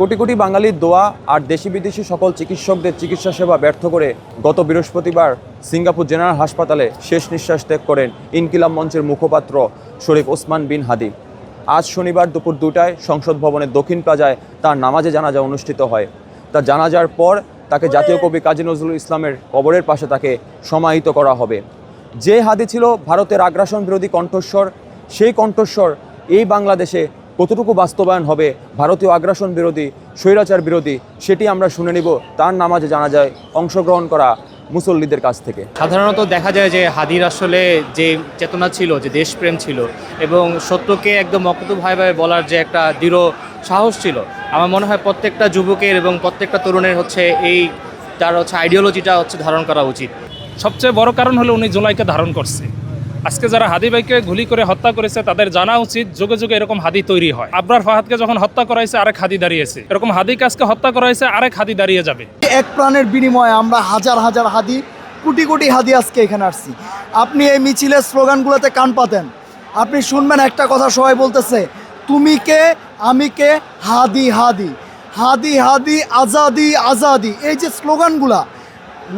কোটি কোটি বাঙালির দোয়া আর দেশি বিদেশি সকল চিকিৎসকদের চিকিৎসা সেবা ব্যর্থ করে গত বৃহস্পতিবার সিঙ্গাপুর জেনারেল হাসপাতালে শেষ নিঃশ্বাস ত্যাগ করেন ইনকিলাম মঞ্চের মুখপাত্র শরীফ ওসমান বিন হাদি। আজ শনিবার দুপুর দুটায় সংসদ ভবনের দক্ষিণ প্লাজায় তার নামাজে জানাজা অনুষ্ঠিত হয়। তা জানাজার পর তাকে জাতীয় কবি কাজী নজরুল ইসলামের কবরের পাশে তাকে সমাহিত করা হবে। যে হাদি ছিল ভারতের আগ্রাসন বিরোধী কণ্ঠস্বর, সেই কণ্ঠস্বর এই বাংলাদেশে কতটুকু বাস্তবায়ন হবে ভারতীয় আগ্রাসন বিরোধী স্বৈরাচার বিরোধী সেটি আমরা শুনে নিব তার নামাজে জানা যায় অংশগ্রহণ করা মুসল্লিদের কাছ থেকে। সাধারণত দেখা যায় যে হাদির আসলে যে চেতনা ছিল যে দেশপ্রেম ছিল এবং সত্যকে একদম অকুতভাবে বলার যে একটা দৃঢ় সাহস ছিল আমার মনে হয় প্রত্যেকটা যুবকের এবং প্রত্যেকটা তরুণের হচ্ছে এই তার হচ্ছে আইডিওলজিটা হচ্ছে ধারণ করা উচিত। সবচেয়ে বড় কারণ হলো উনি জুলাইকে ধারণ করছে। আজকে যারা হাদি ভাইকে গুলি করে হত্যা করেছে, তাদের জানা উচিত যুগে যুগে এরকম হাদি তৈরি হয়। আবরার ফাহাদকে যখন হত্যা করা হয়েছে আরেক হাদি দাঁড়িয়েছে। এরকম হাদি কাজকে হত্যা করা হয়েছে আরেক হাদি দাঁড়িয়ে যাবে। এক প্রাণের বিনিময়ে আমরা হাজার হাজার হাদি, কোটি কোটি হাদি আজকে এখানে আসছি। আপনি এই মিছিলের স্লোগানগুলোতে কান পাতেন। আপনি শুনবেন একটা কথা সবাই বলতেছে, তুমি কে, আমি কে? হাদি হাদি। হাদি হাদি, আজাদি আজাদি। এই যে স্লোগানগুলা,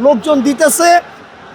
লোকজন দিতেছে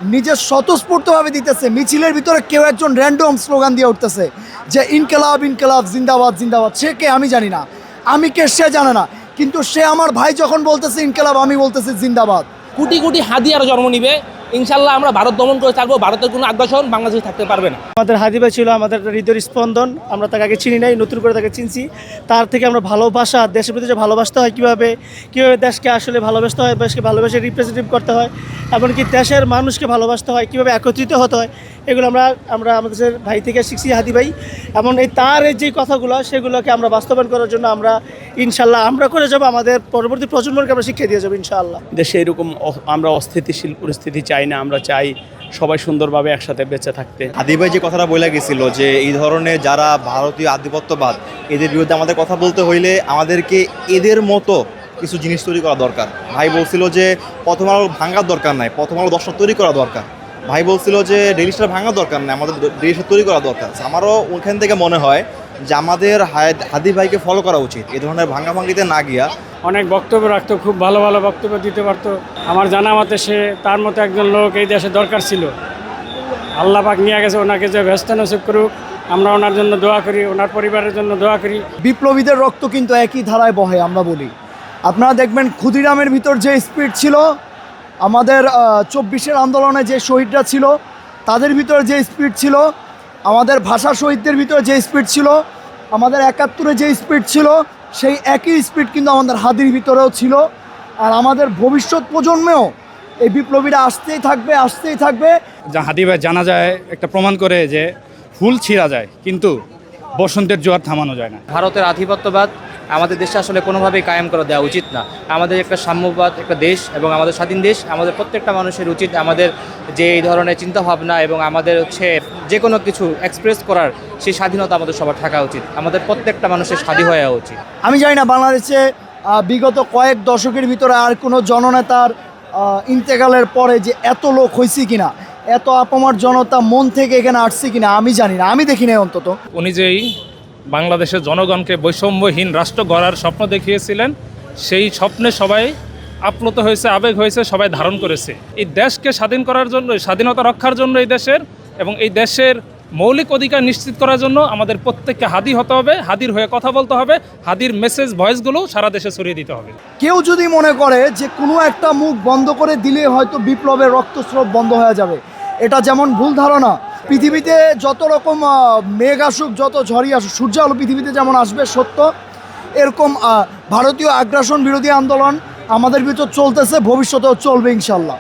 নিজের স্বতঃস্ফূর্তভাবে দিতেছে। মিছিলের ভিতরে কেউ একজন র্যান্ডম স্লোগান দিয়ে উঠতেছে যে, ইনকেলাব ইনকেলাব, জিন্দাবাদ জিন্দাবাদ। সে কে আমি জানি না। আমি কে সে জানে না। কিন্তু সে আমার ভাই যখন বলতেছে ইনকেলাব, আমি বলতেছি জিন্দাবাদ। কোটি কোটি হাদিয়ার জন্ম নিবে। ইনশাল্লাহ আমরা ভারত দমন করে থাকব, ভারতের কোনো আগ্রাসন বাংলাদেশে থাকতে পারবে না। আমাদের হাজিবা ছিল আমাদের হৃদয়ের স্পন্দন, আমরা তাকে আগে চিনি নাই, নতুন করে তাকে চিনছি। তার থেকে আমরা ভালোবাসা দেশের প্রতি যে ভালোবাসতে হয় কীভাবে কীভাবে দেশকে আসলে ভালোবাসতে হয়, দেশকে ভালোবেসে রিপ্রেজেন্টেটিভ করতে হয়, এমনকি দেশের মানুষকে ভালোবাসতে হয়, কীভাবে একত্রিত হতে হয় এগুলো আমরা আমরা আমাদের ভাই থেকে শিখছি হাদি ভাই। এমন এই তার এই যে কথাগুলো সেগুলোকে আমরা বাস্তবায়ন করার জন্য আমরা ইনশাল্লাহ আমরা করে যাব আমাদের পরবর্তী প্রজন্মকে আমরা শিক্ষা দিয়ে যাব ইনশাআল্লাহ। দেশে এরকম আমরা অস্থিতিশীল পরিস্থিতি চাই না আমরা চাই সবাই সুন্দরভাবে একসাথে বেঁচে থাকতে। আদিবাই যে কথাটা বলে গেছিল যে এই ধরনের যারা ভারতীয় আধিপত্যবাদ এদের বিরুদ্ধে আমাদের কথা বলতে হইলে আমাদেরকে এদের মতো কিছু জিনিস তৈরি করা দরকার। ভাই বলছিল যে প্রথম আলো ভাঙার দরকার নাই প্রথম আলো দশটা তৈরি করা দরকার। ভাই বলছিল যে ডেলি স্টার ভাঙার দরকার নাই আমাদের ডেলি স্টার তৈরি করা দরকার আমারও ওখান থেকে মনে হয় যে আমাদের হায়- হাদি ভাইকে ফলো করা উচিত। এই ধরনের ভাঙাভাঙিতে না গিয়া অনেক বক্তব্য রাখতো খুব ভালো ভালো বক্তব্য দিতে পারতো। আমার জানা মতে সে তার মতো একজন লোক এই দেশে দরকার ছিল। আল্লাহ পাক নিয়ে গেছে ওনাকে যে ব্যস্ত নসিব করুক আমরা ওনার জন্য দোয়া করি ওনার পরিবারের জন্য দোয়া করি। বিপ্লবীদের রক্ত কিন্তু একই ধারায় বহে আমরা বলি। আপনারা দেখবেন ক্ষুদিরামের ভিতর যে স্পিড ছিল আমাদের চব্বিশের আন্দোলনে যে শহীদরা ছিল তাদের ভিতরে যে স্পিড ছিল আমাদের ভাষা শহীদদের ভিতরে যে স্পিড ছিল আমাদের একাত্তরে যে স্পিড ছিল সেই একই স্পিড কিন্তু আমাদের হাদির ভিতরেও ছিল। আর আমাদের ভবিষ্যৎ প্রজন্মেও এই বিপ্লবীরা আসতেই থাকবে আসতেই থাকবে। যা হাদি ভাই জানা যায় একটা প্রমাণ করে যে ফুল ছিঁড়া যায় কিন্তু বসন্তের জোয়ার থামানো যায় না। ভারতের আধিপত্যবাদ আমাদের দেশে আসলে কোনোভাবেই কায়েম করা দেওয়া উচিত না। আমাদের একটা সাম্যবাদ একটা দেশ এবং আমাদের স্বাধীন দেশ আমাদের প্রত্যেকটা মানুষের উচিত আমাদের যে এই ধরনের চিন্তাভাবনা এবং আমাদের হচ্ছে যে কোনো কিছু এক্সপ্রেস করার সেই স্বাধীনতা আমাদের সবার থাকা উচিত। আমাদের প্রত্যেকটা মানুষের স্বাধীন হওয়া উচিত। আমি জানি না বাংলাদেশে বিগত কয়েক দশকের ভিতরে আর কোনো জননেতার ইন্তেকালের পরে যে এত লোক হয়েছে কিনা এত আপামার জনতা মন থেকে এখানে আসছে কিনা আমি জানি না। আমি দেখি নাই অন্তত। উনি যেই বাংলাদেশের জনগণকে বৈষম্যহীন রাষ্ট্র গড়ার স্বপ্ন দেখিয়েছিলেন। সেই স্বপ্নে সবাই আপ্লুত হয়েছে, আবেগ হয়েছে, সবাই ধারণ করেছে। এই দেশকে স্বাধীন করার জন্য, স্বাধীনতা রক্ষার জন্য এই দেশের এবং এই দেশের মৌলিক অধিকার নিশ্চিত করার জন্য আমাদের প্রত্যেককে হাদি হতে হবে, হাদির হয়ে কথা বলতে হবে, হাদির মেসেজ ভয়েসগুলো সারা দেশে ছড়িয়ে দিতে হবে। কেউ যদি মনে করে যে কোনো একটা মুখ বন্ধ করে দিলে হয়তো বিপ্লবের রক্তস্রোত বন্ধ হয়ে যাবে। এটা যেমন ভুল ধারণা পৃথিবীতে যত রকম মেঘ আসুক, যত ঝড়ি আসুক সূর্য আলো পৃথিবীতে যেমন আসবে, সত্য। এরকম ভারতীয় আগ্রাসন বিরোধী আন্দোলন আমাদের ভিতর চলতেছে, ভবিষ্যতেও চলবে ইনশাল্লাহ।